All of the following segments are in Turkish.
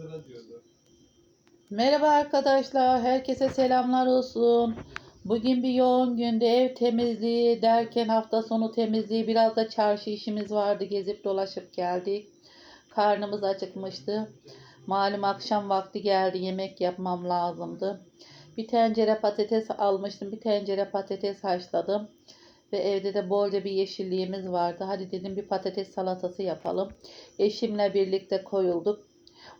lira diyordu. Merhaba arkadaşlar, herkese selamlar olsun. Bugün bir yoğun günde ev temizliği derken hafta sonu temizliği biraz da çarşı işimiz vardı. Gezip dolaşıp geldik. Karnımız acıkmıştı. Malum akşam vakti geldi yemek yapmam lazımdı. Bir tencere patates almıştım. Bir tencere patates haşladım. Ve evde de bolca bir yeşilliğimiz vardı. Hadi dedim bir patates salatası yapalım. Eşimle birlikte koyulduk.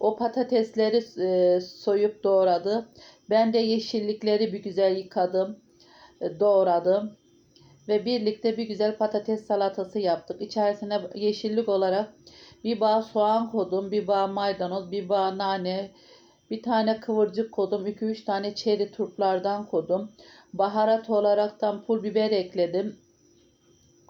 O patatesleri e, soyup doğradı. Ben de yeşillikleri bir güzel yıkadım, e, doğradım ve birlikte bir güzel patates salatası yaptık. İçerisine yeşillik olarak bir bağ soğan koydum, bir bağ maydanoz, bir bağ nane, bir tane kıvırcık koydum, 2-3 tane çeri turplardan koydum. Baharat olaraktan pul biber ekledim.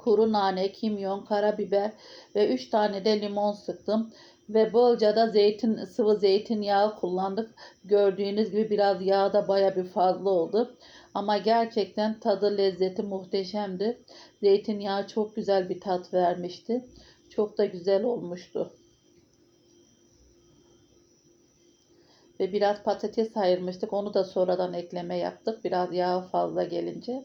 Kuru nane, kimyon, karabiber ve 3 tane de limon sıktım ve bolca da zeytin sıvı zeytinyağı kullandık. Gördüğünüz gibi biraz yağ da baya bir fazla oldu. Ama gerçekten tadı lezzeti muhteşemdi. Zeytinyağı çok güzel bir tat vermişti. Çok da güzel olmuştu. Ve biraz patates ayırmıştık. Onu da sonradan ekleme yaptık. Biraz yağ fazla gelince.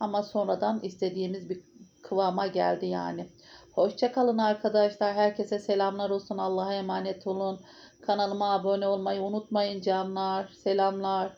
Ama sonradan istediğimiz bir kıvama geldi yani. Hoşça kalın arkadaşlar. Herkese selamlar olsun. Allah'a emanet olun. Kanalıma abone olmayı unutmayın canlar. Selamlar.